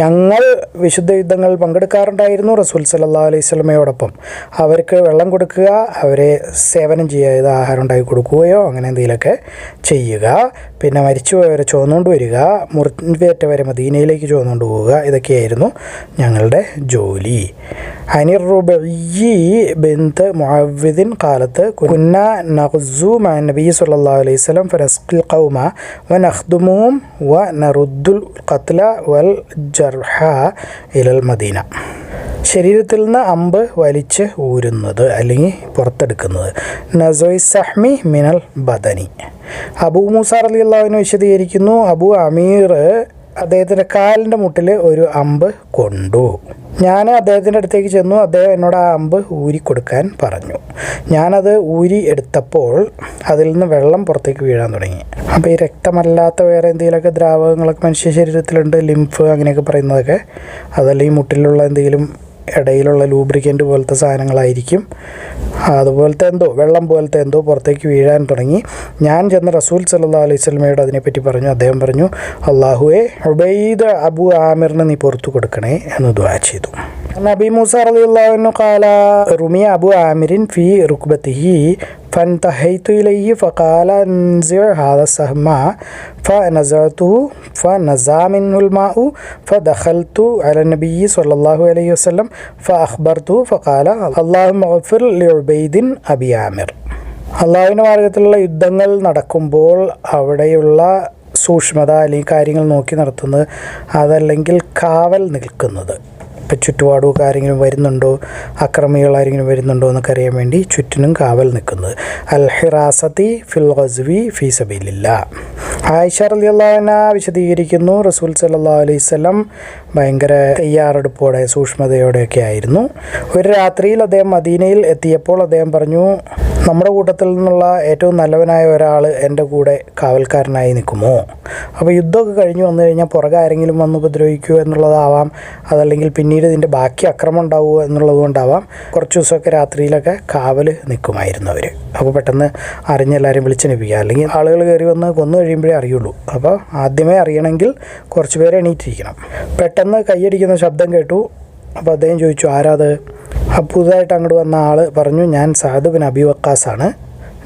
ഞങ്ങൾ വിശുദ്ധ യുദ്ധങ്ങൾ പങ്കെടുക്കാറുണ്ടായിരുന്നു റസൂൽ സല്ലാ അലൈഹി സ്വലമയോടൊപ്പം അവർക്ക് വെള്ളം കൊടുക്കുക അവരെ സേവനം ചെയ്യുക ആഹാരം ഉണ്ടാക്കി കൊടുക്കുകയോ അങ്ങനെ എന്തെങ്കിലുമൊക്കെ ചെയ്യുക. പിന്നെ മരിച്ചുപോയവരെ ചുവന്നുകൊണ്ട് വരിക മുറിവേറ്റവരെ മദീനയിലേക്ക് ചുവന്നുകൊണ്ട് പോവുക ഇതൊക്കെയായിരുന്നു ഞങ്ങളുടെ ജോലി. അനിർ റുബി ബിന്ത് മുഅവ്വിദിൻ കാലത്ത് കുന്ന നഖ്സു മാൻ നബി സല്ലാ അലൈഹി സ്വലം ഫിറസ്കുൽ കൗമ വൻ ഖൗമ വ നറുദ്ദുൽ ഖത്ല വൽ ജർഹ ഇലൽ മദീന. ശരീരത്തിൽ നിന്ന് അമ്പ് വലിച്ച് ഊരുന്നത് അല്ലെങ്കിൽ പുറത്തെടുക്കുന്നത്. നസോയ് സഹ്മി മിനൽ ബദനി. അബൂ മൂസ അലി അള്ളാഹുവിനെ വിശദീകരിക്കുന്നു അബു അമീർ അദ്ദേഹത്തിന്റെ കാലിന്റെ മുട്ടിൽ ഒരു അമ്പ് കൊണ്ടു. ഞാൻ അദ്ദേഹത്തിന്റെ അടുത്തേക്ക് ചെന്നു. അദ്ദേഹം എന്നോട് ആ അമ്പ് ഊരി കൊടുക്കാൻ പറഞ്ഞു. ഞാനത് ഊരി എടുത്തപ്പോൾ അതിൽ നിന്ന് വെള്ളം പുറത്തേക്ക് വീഴാൻ തുടങ്ങി. അപ്പോൾ ഈ രക്തമല്ലാത്ത വേറെ എന്തെങ്കിലുമൊക്കെ ദ്രാവകങ്ങളൊക്കെ മനുഷ്യ ശരീരത്തിലുണ്ട് ലിംഫ് അങ്ങനെയൊക്കെ പറയുന്നതൊക്കെ അതല്ല ഈ മുട്ടിലുള്ള എന്തെങ്കിലും ഇടയിലുള്ള ലൂബ്രിക്കന്റ് പോലത്തെ സാധനങ്ങളായിരിക്കും. അതുപോലത്തെ എന്തോ വെള്ളം പോലത്തെ എന്തോ പുറത്തേക്ക് വീഴാൻ തുടങ്ങി. ഞാൻ ചെന്ന് റസൂൽ സല്ലാ അലൈഹി സ്വലമയോട് അതിനെപ്പറ്റി പറഞ്ഞു. അദ്ദേഹം പറഞ്ഞു അള്ളാഹുവെ ഉബൈദ് അബു ആമിറിന് നീ പുറത്തു കൊടുക്കണേ എന്ന് ദ്വാ ചെയ്തു. നബി മൂസ റളിയല്ലാഹു കാല റുമിയ അബു ആമിറിൻ ഫി റുക്ബത്തിഹി فانتهيت إليه فقال انزع هذا السهم فنزعته فنزع منه الماء فدخلت على النبي صلى الله عليه وسلم فأخبرته فقال اللهم اغفر لعبيد أبي عامر അള്ളാഹുവിൻ്റെ മാർഗത്തിലുള്ള യുദ്ധങ്ങൾ നടക്കുമ്പോൾ അവിടെയുള്ള സൂക്ഷ്മത അല്ലെങ്കിൽ കാര്യങ്ങൾ നോക്കി നടത്തുന്നത് അതല്ലെങ്കിൽ കാവൽ നിൽക്കുന്നത് ഇപ്പം ചുറ്റുപാടോ ആരെങ്കിലും വരുന്നുണ്ടോ? അക്രമികൾ ആരെങ്കിലും വരുന്നുണ്ടോ എന്നൊക്കെ അറിയാൻ വേണ്ടി ചുറ്റിനും കാവൽ നിൽക്കുന്നത് അൽ ഹിറാസത്തി ഫിൽ ഗസ്വി ഫി സബീലില്ല. ആയിഷ റലിയല്ലാവിന വിശദീകരിക്കുന്നു. റസൂൽ സല്ലാ അലൈഹി സ്വലം ഭയങ്കര തയ്യാറെടുപ്പോടെ സൂക്ഷ്മതയോടെയൊക്കെ ആയിരുന്നു. ഒരു രാത്രിയിൽ അദ്ദേഹം മദീനയിൽ എത്തിയപ്പോൾ അദ്ദേഹം പറഞ്ഞു നമ്മുടെ കൂട്ടത്തിൽ നിന്നുള്ള ഏറ്റവും നല്ലവനായ ഒരാൾ എന്റെ കൂടെ കാവൽക്കാരനായി നിൽക്കുമോ? അപ്പോൾ യുദ്ധമൊക്കെ കഴിഞ്ഞു വന്നു കഴിഞ്ഞാൽ പുറകെ ആരെങ്കിലും വന്ന് എന്നുള്ളതാവാം. അതല്ലെങ്കിൽ പിന്നീട് ഇതിന്റെ ബാക്കി അക്രമം ഉണ്ടാവുക എന്നുള്ളത് കൊണ്ടാവാം. കുറച്ച് ദിവസമൊക്കെ രാത്രിയിലൊക്കെ കാവൽ നിൽക്കുമായിരുന്നു അവർ അപ്പോൾ പെട്ടെന്ന് അറിഞ്ഞെല്ലാവരും വിളിച്ചനുപ്പിക്കുക അല്ലെങ്കിൽ ആളുകൾ കയറി വന്ന് കൊന്നു കഴിയുമ്പോഴേ അറിയുള്ളൂ. അപ്പോൾ ആദ്യമേ അറിയണമെങ്കിൽ കുറച്ച് പേരെ എണീറ്റിരിക്കണം. പെട്ടെന്ന് കൈയടിക്കുന്ന ശബ്ദം കേട്ടു. അപ്പോൾ അദ്ദേഹം ചോദിച്ചു ആരാത് അപ്പോൾ പുതുതായിട്ട് അങ്ങോട്ട് വന്ന ആൾ പറഞ്ഞു ഞാൻ സാദ് ബിൻ അബി വക്കാസാണ്.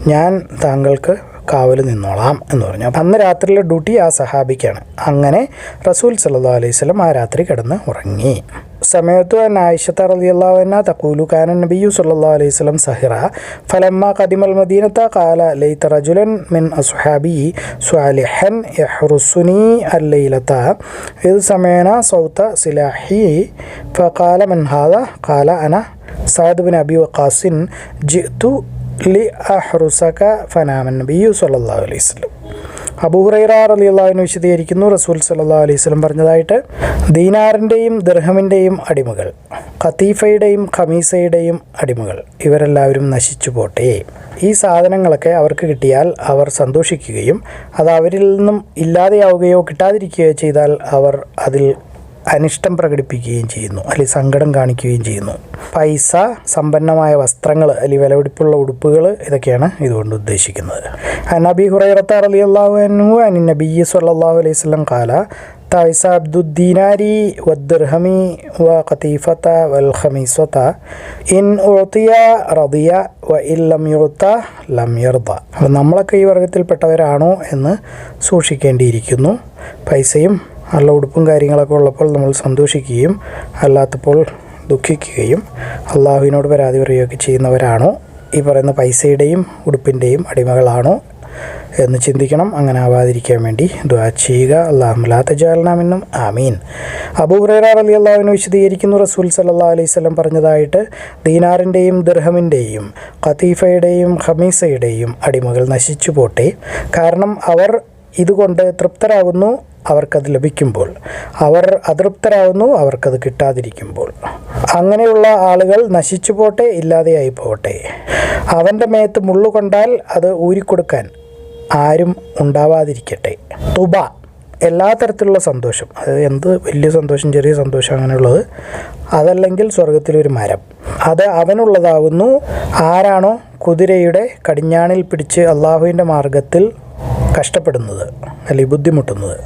ഞാൻ താങ്കൾക്ക് കാവൽ നിന്നോളാം എന്ന് പറഞ്ഞു. അപ്പം അന്ന് രാത്രിയിലെ ഡ്യൂട്ടി ആ സഹാബിക്കാണ്. അങ്ങനെ റസൂൽ സല്ലാ അലൈഹി സ്വലം ആ രാത്രി കിടന്ന് ഉറങ്ങി. سمعت أن عائشة رضي الله عنها تقول كان النبي صلى الله عليه وسلم سهرا فلما قدم المدينة قال ليت رجلا من أصحابي صالحا يحرسني الليلة. إذ سمعنا صوت سلاحي فقال من هذا؟ قال أنا سعد بن أبي وقاص. جئت لأحرسك. فنام النبي صلى الله عليه وسلم. അബൂഹുറൈറ അലി അള്ളാഹുവിന് വിശദീകരിക്കുന്നു. റസൂൽ സല്ലാ അലൈഹി സ്വലം പറഞ്ഞതായിട്ട് ദീനാറിന്റെയും ദർഹമിന്റെയും അടിമകൾ ഖത്തീഫയുടെയും ഖമീസയുടെയും അടിമകൾ ഇവരെല്ലാവരും നശിച്ചു പോട്ടെ. ഈ സാധനങ്ങളൊക്കെ അവർക്ക് കിട്ടിയാൽ അവർ സന്തോഷിക്കുകയും അത് അവരിൽ നിന്നും ഇല്ലാതെയാവുകയോ കിട്ടാതിരിക്കുകയോ ചെയ്താൽ അവർ അതിൽ അനിഷ്ടം പ്രകടിപ്പിക്കുകയും ചെയ്യുന്നു അല്ലെങ്കിൽ സങ്കടം കാണിക്കുകയും ചെയ്യുന്നു. പൈസ സമ്പന്നമായ വസ്ത്രങ്ങൾ അല്ലെങ്കിൽ വിലപിടിപ്പുള്ള ഉടുപ്പുകൾ ഇതൊക്കെയാണ് ഇതുകൊണ്ട് ഉദ്ദേശിക്കുന്നത്. നബി ഹുറൈറത്ത അലി അള്ളാഹു അനു അനി നബി സല്ലാഹു അലൈഹി സ്വലം കാല തൈസ അബ്ദുദ്ദീനാരി വദ്ദർഹമി വ ഖതീഫത്ത വൽ ഖമീസത്ത ഇൻ ഉഴത്തിയ റദിയ വ ഇല്ലം യുത്ത ലം യർദ. അപ്പം നമ്മളൊക്കെ ഈ വർഗത്തിൽപ്പെട്ടവരാണോ എന്ന് സൂക്ഷിക്കേണ്ടിയിരിക്കുന്നു. പൈസയും നല്ല ഉടുപ്പും കാര്യങ്ങളൊക്കെ ഉള്ളപ്പോൾ നമ്മൾ സന്തോഷിക്കുകയും അല്ലാത്തപ്പോൾ ദുഃഖിക്കുകയും അള്ളാഹുവിനോട് പരാതി പറയുകയൊക്കെ ചെയ്യുന്നവരാണോ? ഈ പറയുന്ന പൈസയുടെയും ഉടുപ്പിന്റെയും അടിമകളാണോ എന്ന് ചിന്തിക്കണം. അങ്ങനെ ആവാതിരിക്കാൻ വേണ്ടി ദ്വാ ചെയ്യുക. അള്ളാഹുലാത്തജാലനാമെന്നും ആമീൻ. അബൂഹുറൈറ അലി അള്ളാഹുവിന് വിശദീകരിക്കുന്നു. റസൂൽ സല്ലാ അലൈഹി സ്വലം പറഞ്ഞതായിട്ട് ദീനാറിന്റെയും ദർഹമിന്റെയും ഖതീഫയുടെയും ഹമീസയുടെയും അടിമകൾ നശിച്ചു പോട്ടെ കാരണം അവർ ഇതുകൊണ്ട് തൃപ്തരാകുന്നു. അവർക്കത് ലഭിക്കുമ്പോൾ അവർ അതൃപ്തരാകുന്നു അവർക്കത് കിട്ടാതിരിക്കുമ്പോൾ. അങ്ങനെയുള്ള ആളുകൾ നശിച്ചു പോട്ടെ ഇല്ലാതെയായി പോകട്ടെ അവന്റെ മേത്ത് മുള്ളുകൊണ്ടാൽ അത് ഊരിക്കൊടുക്കാൻ ആരും ഉണ്ടാവാതിരിക്കട്ടെ. തുബ എല്ലാ തരത്തിലുള്ള സന്തോഷം. അത് എന്ത് വലിയ സന്തോഷം ചെറിയ സന്തോഷം അങ്ങനെയുള്ളത്. അതല്ലെങ്കിൽ സ്വർഗത്തിലൊരു മരം. അത് അവനുള്ളതാകുന്നു ആരാണോ കുതിരയുടെ കടിഞ്ഞാണിൽ പിടിച്ച് അള്ളാഹുവിന്റെ മാർഗത്തിൽ കഷ്ടപ്പെടുന്നത് അല്ലെങ്കിൽ ബുദ്ധിമുട്ടുന്നത്.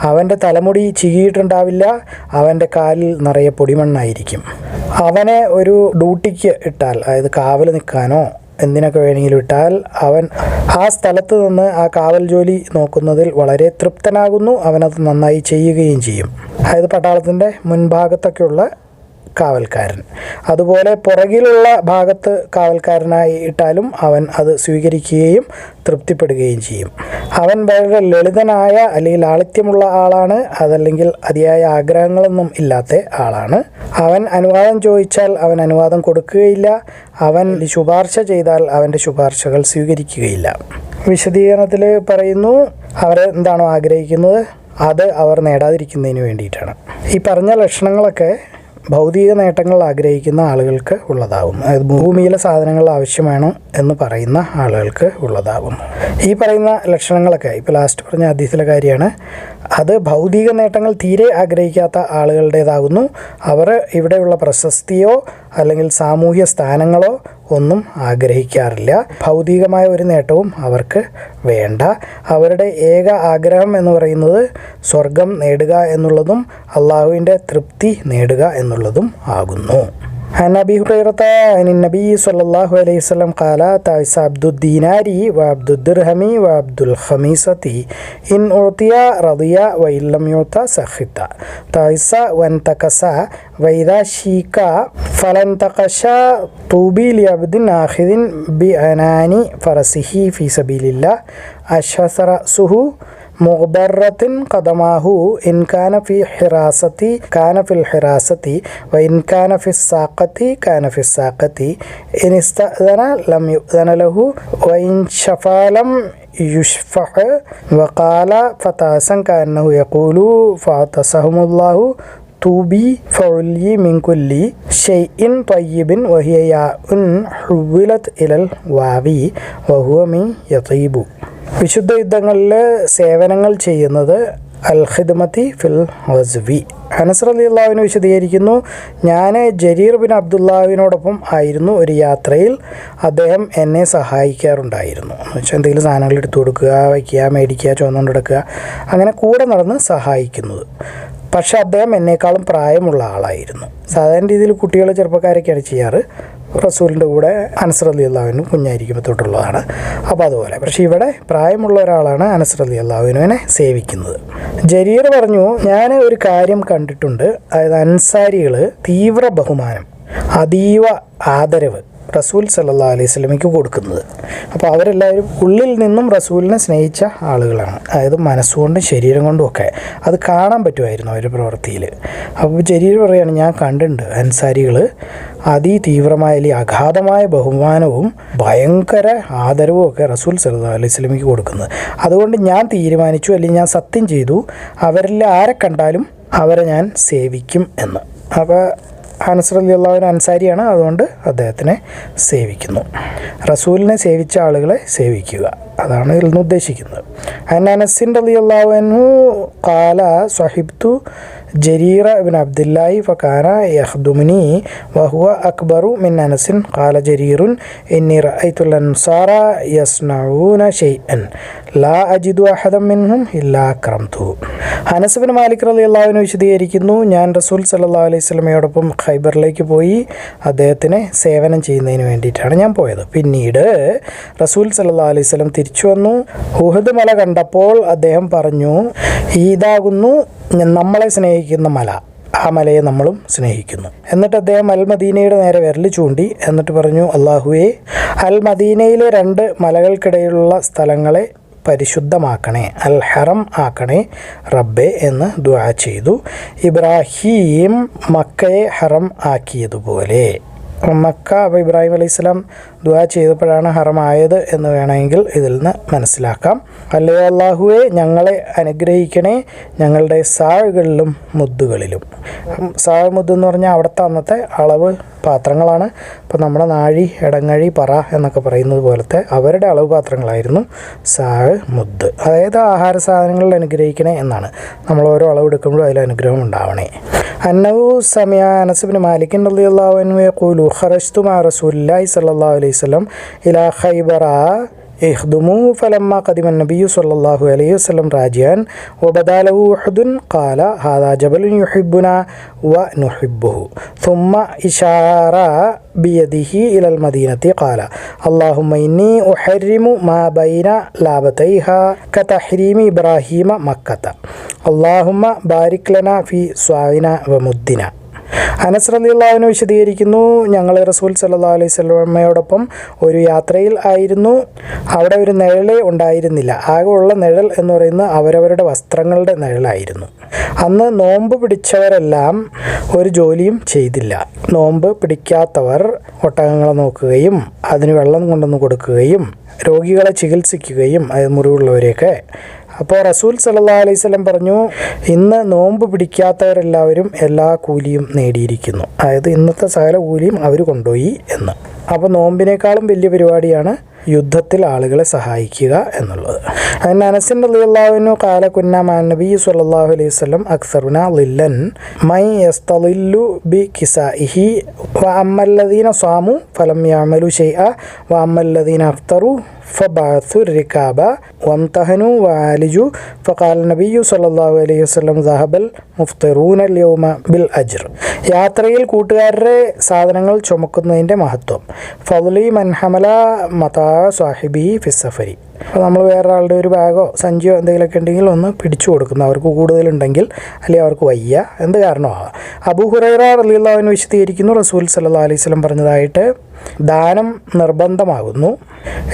അവന്റെ തലമുടി ചീകിയിട്ടുണ്ടാവില്ല അവന്റെ കാലിൽ നിറയെ പൊടിമണ്ണായിരിക്കും. അവനെ ഒരു ഡ്യൂട്ടിക്ക് ഇട്ടാൽ അതായത് കാവൽ നിൽക്കാനോ എന്തിനൊക്കെ വേണമെങ്കിലും ഇട്ടാൽ അവൻ ആ സ്ഥലത്ത് നിന്ന് ആ കാവൽ ജോലി നോക്കുന്നതിൽ വളരെ തൃപ്തനാകുന്നു അവനത് നന്നായി ചെയ്യുകയും ചെയ്യും. അതായത് പട്ടാളത്തിന്റെ മുൻഭാഗത്തൊക്കെയുള്ള കാവൽക്കാരൻ. അതുപോലെ പുറകിലുള്ള ഭാഗത്ത് കാവൽക്കാരനായി ഇട്ടാലും അവൻ അത് സ്വീകരിക്കുകയും തൃപ്തിപ്പെടുകയും ചെയ്യും. അവൻ വളരെ ലളിതനായ അല്ലെങ്കിൽ ലാളിത്യമുള്ള ആളാണ് അതല്ലെങ്കിൽ അതിയായ ആഗ്രഹങ്ങളൊന്നും ഇല്ലാത്ത ആളാണ്. അവൻ അനുവാദം ചോദിച്ചാൽ അവൻ അനുവാദം കൊടുക്കുകയില്ല. അവൻ ശുപാർശ ചെയ്താൽ അവന്റെ ശുപാർശകൾ സ്വീകരിക്കുകയില്ല. വിശദീകരണത്തിൽ പറയുന്നു അവർ എന്താണോ ആഗ്രഹിക്കുന്നത് അത് അവർ നേടാതിരിക്കുന്നതിന് വേണ്ടിയിട്ടാണ്. ഈ പറഞ്ഞ ലക്ഷണങ്ങളൊക്കെ ഭൗതിക നേട്ടങ്ങൾ ആഗ്രഹിക്കുന്ന ആളുകൾക്ക് ഉള്ളതാകും അതായത് ഭൂമിയിലെ സാധനങ്ങൾ ആവശ്യമാണ് എന്ന് പറയുന്ന ആളുകൾക്ക് ഉള്ളതാകും ഈ പറയുന്ന ലക്ഷണങ്ങളൊക്കെ ഇപ്പോൾ ലാസ്റ്റ് പറഞ്ഞ ആദ്യത്തിലെ കാര്യമാണ്. അത് ഭൗതിക നേട്ടങ്ങൾ തീരെ ആഗ്രഹിക്കാത്ത ആളുകളുടേതാകുന്നു. അവർ ഇവിടെയുള്ള പ്രശസ്തിയോ അല്ലെങ്കിൽ സാമൂഹ്യ സ്ഥാനങ്ങളോ ഒന്നും ആഗ്രഹിക്കാറില്ല. ഭൗതികമായ ഒരു നേട്ടവും അവർക്ക് വേണ്ട. അവരുടെ ഏക ആഗ്രഹം എന്ന് പറയുന്നത് സ്വർഗം നേടുക എന്നുള്ളതും അള്ളാഹുവിന്റെ തൃപ്തി നേടുക എന്നുള്ളതും ആകുന്നു. عن أبي هريرة عن النبي صلى الله عليه وسلم قال تعس عبد الدينار وعبد الدرهم وعبد الخميسة إن أعطي رضي وإن لم يعطى سخط. تعس وانتكس. وإذا شيك فلانتقش طوبي لعبد آخذ بعنان فرسه في سبيل الله. أشهث رأسه مغبرة قدماه. إن كان في حراسة كان في الحراسة وإن كان في الساقة كان في الساقة. إن استأذن لم يؤذن له وإن شفى لم يشفع. وقال فتاسا كأنه يقول فاعتصهم الله طوبي فعلي من كل شيء طيب وهي ياء حولت إلى الواو وهو من يطيب. വിശുദ്ധ യുദ്ധങ്ങളിൽ സേവനങ്ങൾ ചെയ്യുന്നത് അൽ ഖിദ്മത്തി ഫിൽ ഹസ്വി അനസർ അലി അള്ളാഹുവിനെ വിശദീകരിക്കുന്നു ഞാൻ ജരീർ ബിൻ അബ്ദുല്ലാവിനോടൊപ്പം ആയിരുന്നു ഒരു യാത്രയിൽ. അദ്ദേഹം എന്നെ സഹായിക്കാറുണ്ടായിരുന്നു. എന്ന് വെച്ചാൽ എന്തെങ്കിലും സാധനങ്ങൾ എടുത്തു കൊടുക്കുക വയ്ക്കുക മേടിക്കുക ചുവന്നുകൊണ്ട് എടുക്കുക അങ്ങനെ കൂടെ നടന്ന് സഹായിക്കുന്നത്. പക്ഷെ അദ്ദേഹം എന്നേക്കാളും പ്രായമുള്ള ആളായിരുന്നു. സാധാരണ രീതിയിൽ കുട്ടികൾ ചെറുപ്പക്കാരൊക്കെയാണ് ചെയ്യാറ്. റസൂലിന്റെ കൂടെ അനസ്രലി അള്ളാഹുവിനും കുഞ്ഞായിരിക്കുമ്പോൾ തൊട്ടുള്ളതാണ്. അപ്പോൾ അതുപോലെ. പക്ഷേ ഇവിടെ പ്രായമുള്ള ഒരാളാണ് അനസ്രലി അള്ളാഹുവിനെ സേവിക്കുന്നത്. ജരീർ പറഞ്ഞു ഞാൻ ഒരു കാര്യം കണ്ടിട്ടുണ്ട്. അതായത് അൻസാരികൾ തീവ്ര ബഹുമാനം അതീവ ആദരവ് റസൂൽ സല്ലാ അലൈഹി സ്വലമിക്ക് കൊടുക്കുന്നത്. അപ്പോൾ അവരെല്ലാവരും ഉള്ളിൽ നിന്നും റസൂലിനെ സ്നേഹിച്ച ആളുകളാണ്. അതായത് മനസ്സുകൊണ്ടും ശരീരം കൊണ്ടും ഒക്കെ. അത് കാണാൻ പറ്റുമായിരുന്നു അവരുടെ പ്രവൃത്തിയിൽ. അപ്പോൾ ശരീരം പറയുകയാണ് ഞാൻ കണ്ടിട്ടുണ്ട് അൻസാരികൾ അതിതീവ്രമായ അല്ലെങ്കിൽ അഗാധമായ ബഹുമാനവും ഭയങ്കര ആദരവും ഒക്കെ റസൂൽ സല്ലാ അലൈഹി സ്വലമിക്ക് കൊടുക്കുന്നത് അതുകൊണ്ട് ഞാൻ തീരുമാനിച്ചു അല്ലെങ്കിൽ ഞാൻ സത്യം ചെയ്തു അവരിൽ ആരെ കണ്ടാലും അവരെ ഞാൻ സേവിക്കും എന്ന്. അപ്പോൾ അനസർ അലി അൻസാരിയാണ്. അതുകൊണ്ട് അദ്ദേഹത്തിനെ സേവിക്കുന്നു. റസൂലിനെ സേവിച്ച ആളുകളെ സേവിക്കുക. അതാണ് ഇതിൽ നിന്ന് ഉദ്ദേശിക്കുന്നത്. അനസിന്റെ അലി കാല സ്വഹിബ്തു ജരീറ ബിൻ അബ്ദുല്ലായി ഫക്കാന യഹ്ദുമിനി വഹുവ അക്ബറു മിൻ അനസിൻ കാല ജരീറുൻ ഇന്നി റഅയ്തുൽ അൻസാറ യസ്നഊന ഷൈഅൻ ലാ അജിദു അഹദം മിൻഹും ഇല്ലാ അക്രംതു. അനസ് ബിൻ മാലിക് അൻഹു വിശദീകരിക്കുന്നു ഞാൻ റസൂൽ സല്ലാ അലൈഹി സ്വലമയോടൊപ്പം ഖൈബറിലേക്ക് പോയി അദ്ദേഹത്തിനെ സേവനം ചെയ്യുന്നതിന് വേണ്ടിയിട്ടാണ് ഞാൻ പോയത്. പിന്നീട് റസൂൽ സല്ലാ അലൈഹി സ്വലം തിരിച്ചു വന്നു. ഉഹദ് മല കണ്ടപ്പോൾ അദ്ദേഹം പറഞ്ഞു ഇതാകുന്നു നമ്മളെ സ്നേഹിക്കുന്ന മല. ആ മലയെ നമ്മളും സ്നേഹിക്കുന്നു. എന്നിട്ട് അദ്ദേഹം അൽ മദീനയുടെ നേരെ വിരൽ ചൂണ്ടി എന്നിട്ട് പറഞ്ഞു അള്ളാഹുവെ അൽ മദീനയിലെ രണ്ട് മലകൾക്കിടയിലുള്ള സ്ഥലങ്ങളെ പരിശുദ്ധമാക്കണേ. അൽ ഹറം ആക്കണേ റബ്ബെ എന്ന് ദുആ ചെയ്തു. ഇബ്രാഹീം മക്കയെ ഹറം ആക്കിയതുപോലെ. മക്ക അപ്പോൾ ഇബ്രാഹിം അലൈഹി സ്വലാം ദുവാ ചെയ്തപ്പോഴാണ് ഹറമായത് എന്ന് വേണമെങ്കിൽ ഇതിൽ നിന്ന് മനസ്സിലാക്കാം. അല്ലയോ അള്ളാഹുവെ ഞങ്ങളെ അനുഗ്രഹിക്കണേ ഞങ്ങളുടെ സാഴുകളിലും മുദ്ദുകളിലും. സാഴ് മുദ്ദ് എന്ന് പറഞ്ഞാൽ അവിടുത്തെ അന്നത്തെ അളവ് പാത്രങ്ങളാണ്. ഇപ്പോൾ നമ്മുടെ നാഴി ഇടങ്ങഴി പറ എന്നൊക്കെ പറയുന്നത് പോലത്തെ അവരുടെ അളവ് പാത്രങ്ങളായിരുന്നു സാഴ് മുദ്ദ്. അതായത് ആഹാര സാധനങ്ങളിൽ അനുഗ്രഹിക്കണേ എന്നാണ്. നമ്മൾ ഓരോ അളവ് എടുക്കുമ്പോഴും അതിൽ അനുഗ്രഹം ഉണ്ടാവണേ. അന്നവു സമയ അനസുബിന് മാലിക്കിൻ റളിയല്ലാഹു خرجت مع رسول الله صلى الله عليه وسلم إلى خيبر. اخدموا فلما قدم النبي صلى الله عليه وسلم راجيا وبدا له أحد قال هذا جبل يحبنا ونحبه. ثم إشار بيده إلى المدينة قال اللهم إني أحرم ما بين لابتيها كتحريم إبراهيم مكة. اللهم بارك لنا في سعينا ومدنا. അനസ് റലിള്ളാവിനെ വിശദീകരിക്കുന്നു ഞങ്ങൾ റസൂൽ സല്ലാ അലൈഹി സ്വലമയോടൊപ്പം ഒരു യാത്രയിൽ ആയിരുന്നു. അവിടെ ഒരു നിഴലേ ഉണ്ടായിരുന്നില്ല. ആകെ ഉള്ള നിഴൽ എന്ന് പറയുന്നത് അവരവരുടെ വസ്ത്രങ്ങളുടെ നിഴലായിരുന്നു. അന്ന് നോമ്പ് പിടിച്ചവരെല്ലാം ഒരു ജോലിയും ചെയ്തില്ല. നോമ്പ് പിടിക്കാത്തവർ ഒട്ടകങ്ങളെ നോക്കുകയും അതിന് വെള്ളം കൊണ്ടുവന്ന് കൊടുക്കുകയും രോഗികളെ ചികിത്സിക്കുകയും മുറിവുള്ളവരെയൊക്കെ അപ്പോൾ റസൂൽ സല്ലാ അലൈഹി സ്വലം പറഞ്ഞു ഇന്ന് നോമ്പ് പിടിക്കാത്തവരെല്ലാവരും എല്ലാ കൂലിയും നേടിയിരിക്കുന്നു. അതായത് ഇന്നത്തെ സകല കൂലിയും അവർ കൊണ്ടുപോയി എന്ന്. അപ്പോൾ നോമ്പിനേക്കാളും വലിയ പരിപാടിയാണ് യുദ്ധത്തിൽ ആളുകളെ സഹായിക്കുക എന്നുള്ളത്. അതിന് അനസിൻ അലിയുള്ളാവിനു കാല കുന്നാമാൻ നബി സല്ലാഹു അലൈഹി സ്വലം അക്സറുന ലില്ലൻ മൈ യസ്തലില്ലു ബി കിസാഇഹി വ അമ്മല്ലദീന സ്വാമു ഫലം യാമലു ഷെയ്അ വ അമ്മല്ലദീന അഫ്തറു ഫബാത്തു റിക്കാബ വംതഹനു വാലിജു ഫാൽ നബിയു സല്ലല്ലാഹു അലൈഹി വസല്ലം ദഹബൽ മുഫ്തിറൂന ലിയൗമ ബിൽ അജ്ർ. യാത്രയിൽ കൂട്ടുകാരുടെ സാധനങ്ങൾ ചുമക്കുന്നതിന്റെ മഹത്വം. ഫൗലി മൻഹമല മതാ സാഹിബി ഫിസഫരി അപ്പോൾ നമ്മൾ വേറൊരാളുടെ ഒരു ബാഗോ സഞ്ചിയോ എന്തെങ്കിലുമൊക്കെ ഉണ്ടെങ്കിൽ ഒന്ന് പിടിച്ചു കൊടുക്കുന്നു. അവർക്ക് കൂടുതലുണ്ടെങ്കിൽ അല്ലെങ്കിൽ അവർക്ക് വയ്യ. എന്ത് കാരണമാണ് അബു ഹുറൈറ റലിയുള്ളവന് വിശദീകരിക്കുന്നു. റസൂൽ സല്ലാ അലൈഹി സ്വലം പറഞ്ഞതായിട്ട് ദാനം നിർബന്ധമാകുന്നു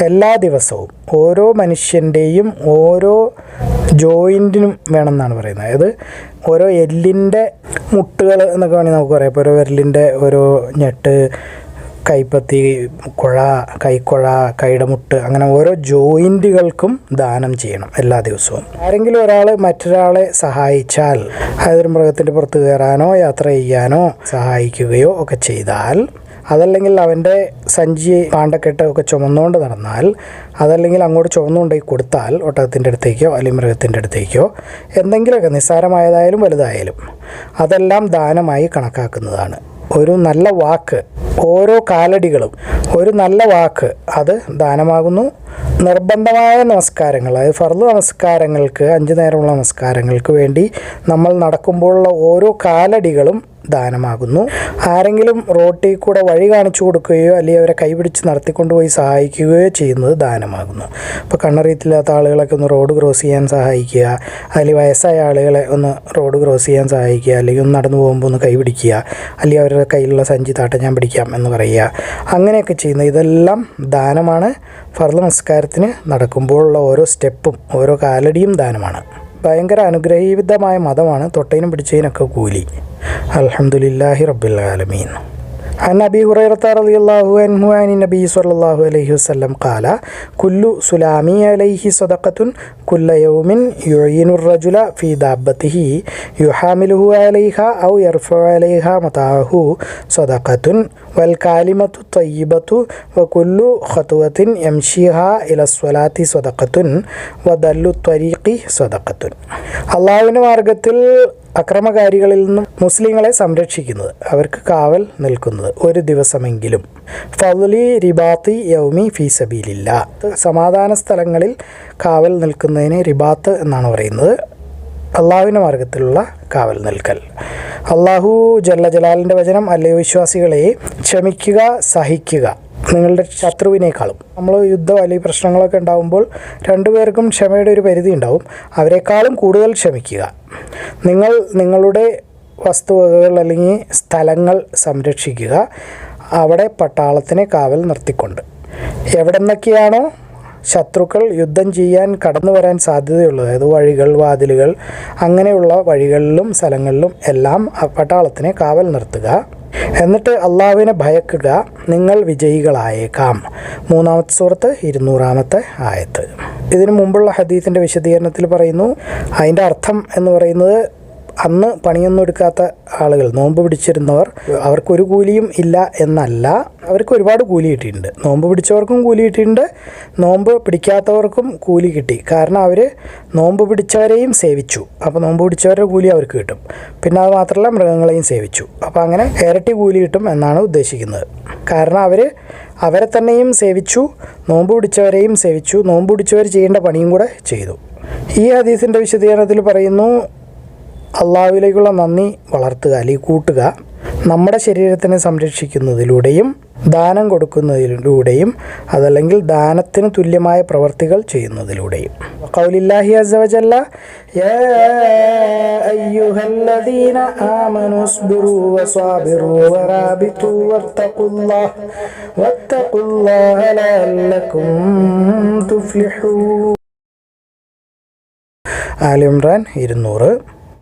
എല്ലാ ദിവസവും. ഓരോ മനുഷ്യന്റെയും ഓരോ ജോയിന്റിനും വേണമെന്നാണ് പറയുന്നത്. അതായത് ഓരോ എല്ലിന്റെ മുട്ടുകൾ എന്നൊക്കെ വേണമെങ്കിൽ നമുക്ക് പറയാം. ഇപ്പോൾ ഓരോ വിരലിന്റെ ഓരോ ഞെട്ട് കൈപ്പത്തി കുഴ കൈക്കുഴ കൈടമുട്ട് അങ്ങനെ ഓരോ ജോയിന്റുകൾക്കും ദാനം ചെയ്യണം എല്ലാ ദിവസവും. ആരെങ്കിലും ഒരാൾ മറ്റൊരാളെ സഹായിച്ചാൽ അതൊരു മൃഗത്തിന്റെ പുറത്ത് കയറാനോ യാത്ര ചെയ്യാനോ സഹായിക്കുകയോ ഒക്കെ ചെയ്താൽ അതല്ലെങ്കിൽ അവന്റെ സഞ്ചി പാണ്ടക്കെട്ട് ഒക്കെ ചുമന്നുകൊണ്ട് നടന്നാൽ അതല്ലെങ്കിൽ അങ്ങോട്ട് ചുമന്നുകൊണ്ടേ കൊടുത്താൽ ഒട്ടകത്തിന്റെ അടുത്തേക്കോ അല്ലെങ്കിൽ മൃഗത്തിന്റെ അടുത്തേക്കോ എന്തെങ്കിലുമൊക്കെ നിസ്സാരമായതായാലും വലുതായാലും അതെല്ലാം ദാനമായി കണക്കാക്കുന്നതാണ്. ഒരു നല്ല വാക്ക് ഓരോ കാലടികളും ഒരു നല്ല വാക്ക് അത് ദാനമാകുന്നു. നിർബന്ധമായ നമസ്കാരങ്ങൾ അതായത് ഫർദ് നമസ്കാരങ്ങൾക്ക് അഞ്ചു നേരമുള്ള നമസ്കാരങ്ങൾക്ക് വേണ്ടി നമ്മൾ നടക്കുമ്പോഴുള്ള ഓരോ കാലടികളും ദാനമാകുന്നു. ആരെങ്കിലും റോട്ടിൽ കൂടെ വഴി കാണിച്ചു കൊടുക്കുകയോ അല്ലെങ്കിൽ അവരെ കൈപിടിച്ച് നടത്തിക്കൊണ്ടുപോയി സഹായിക്കുകയോ ചെയ്യുന്നത് ദാനമാകുന്നു. ഇപ്പോൾ കണ്ണറിയത്തില്ലാത്ത ആളുകളൊക്കെ ഒന്ന് റോഡ് ക്രോസ് ചെയ്യാൻ സഹായിക്കുക അല്ലെങ്കിൽ വയസ്സായ ആളുകളെ ഒന്ന് റോഡ് ക്രോസ് ചെയ്യാൻ സഹായിക്കുക അല്ലെങ്കിൽ ഒന്ന് നടന്നു പോകുമ്പോൾ ഒന്ന് കൈപിടിക്കുക അല്ലെങ്കിൽ അവരുടെ കയ്യിലുള്ള സഞ്ചി താട്ട ഞാൻ പിടിക്കാം എന്ന് പറയുക അങ്ങനെയൊക്കെ ചെയ്യുന്ന ഇതെല്ലാം ദാനമാണ്. ഫർദ് നമസ്കാരത്തിന് നടക്കുമ്പോഴുള്ള ഓരോ സ്റ്റെപ്പും ഓരോ കാലടിയും ദാനമാണ്. ഭയങ്കര അനുഗ്രഹീതമായ മതമാണ്. തൊട്ടതിനും പിടിച്ചതിനൊക്കെ കൂലി. അലഹമുല്ലാഹി റബ്ബിൽ ആലമീൻ. عن أبي هريرة رضي الله عنه عن النبي صلى الله عليه وسلم قال كل سلامي عليه صدقة كل يوم يعين الرجل في دابته يحامله عليها أو يرفع عليها متاعه صدقة والكلمة الطيبة وكل خطوة يمشيها إلى الصلاة صدقة ودل الطريق صدقة الله മാർഗത്തിൽ അക്രമകാരികളിൽ നിന്നും മുസ്ലിങ്ങളെ സംരക്ഷിക്കുന്നത് അവർക്ക് കാവൽ നിൽക്കുന്നത് ഒരു ദിവസമെങ്കിലും. ഫൗലി റിബാത്തി യൗമി ഫീസബീലില്ല സമാധാന സ്ഥലങ്ങളിൽ കാവൽ നിൽക്കുന്നതിന് റിബാത്ത് എന്നാണ് പറയുന്നത്. അള്ളാഹുവിന്റെ മാർഗത്തിലുള്ള കാവൽ നിൽക്കൽ. അള്ളാഹു ജല്ല ജലാലിന്റെ വചനം അല്ലയോ വിശ്വാസികളെ ക്ഷമിക്കുക സഹിക്കുക. നിങ്ങളുടെ ശത്രുവിനേക്കാളും. നമ്മൾ യുദ്ധം അല്ലെങ്കിൽ പ്രശ്നങ്ങളൊക്കെ ഉണ്ടാകുമ്പോൾ രണ്ടുപേർക്കും ക്ഷമയുടെ ഒരു പരിധി ഉണ്ടാവും. അവരെക്കാളും കൂടുതൽ ക്ഷമിക്കുക. നിങ്ങൾ നിങ്ങളുടെ വസ്തുവകകൾ അല്ലെങ്കിൽ സ്ഥലങ്ങൾ സംരക്ഷിക്കുക. അവിടെ പട്ടാളത്തിനെ കാവൽ നിർത്തിക്കൊണ്ട്. എവിടെന്നൊക്കെയാണോ ശത്രുക്കൾ യുദ്ധം ചെയ്യാൻ കടന്നു വരാൻ സാധ്യതയുള്ളത്. അതായത് വഴികൾ വാതിലുകൾ അങ്ങനെയുള്ള വഴികളിലും സ്ഥലങ്ങളിലും എല്ലാം പട്ടാളത്തിനെ കാവൽ നിർത്തുക. എന്നിട്ട് അള്ളാഹുവിനെ ഭയക്കുക നിങ്ങൾ വിജയികളായേക്കാം. മൂന്നാമത്തെ സുഹൃത്ത് ഇരുന്നൂറാമത്തെ ആയത്ത്. ഇതിനു മുമ്പുള്ള ഹദീസിന്റെ വിശദീകരണത്തിൽ പറയുന്നു അതിന്റെ അർത്ഥം എന്ന് പറയുന്നത് അന്ന് പണിയൊന്നും എടുക്കാത്ത ആളുകൾ നോമ്പ് പിടിച്ചിരുന്നവർ അവർക്കൊരു കൂലിയും ഇല്ല എന്നല്ല അവർക്ക് ഒരുപാട് കൂലി കിട്ടിയിട്ടുണ്ട്. നോമ്പ് പിടിച്ചവർക്കും കൂലി കിട്ടിയിട്ടുണ്ട്. നോമ്പ് പിടിക്കാത്തവർക്കും കൂലി കിട്ടി. കാരണം അവർ നോമ്പ് പിടിച്ചവരെയും സേവിച്ചു. അപ്പോൾ നോമ്പ് പിടിച്ചവരുടെ കൂലി അവർക്ക് കിട്ടും. പിന്നെ അത് മാത്രമല്ല മൃഗങ്ങളെയും സേവിച്ചു. അപ്പോൾ അങ്ങനെ ഇരട്ടി കൂലി കിട്ടും എന്നാണ് ഉദ്ദേശിക്കുന്നത്. കാരണം അവർ അവരെ തന്നെയും സേവിച്ചു നോമ്പ് പിടിച്ചവരെയും സേവിച്ചു നോമ്പ് പിടിച്ചവർ ചെയ്യേണ്ട പണിയും കൂടെ ചെയ്തു. ഈ ഹദീസിന്റെ വിശദീകരണത്തിൽ പറയുന്നു അള്ളാഹുവിലേക്കുള്ള നന്ദി വളർത്തുക അല്ലെങ്കിൽ കൂട്ടുക. നമ്മുടെ ശരീരത്തിനെ സംരക്ഷിക്കുന്നതിലൂടെയും ദാനം കൊടുക്കുന്നതിലൂടെയും അതല്ലെങ്കിൽ ദാനത്തിന് തുല്യമായ പ്രവർത്തികൾ ചെയ്യുന്നതിലൂടെയും. കൗലില്ലാഹി അസവജല്ല ആലിമ്രാൻ ഇരുന്നൂറ്.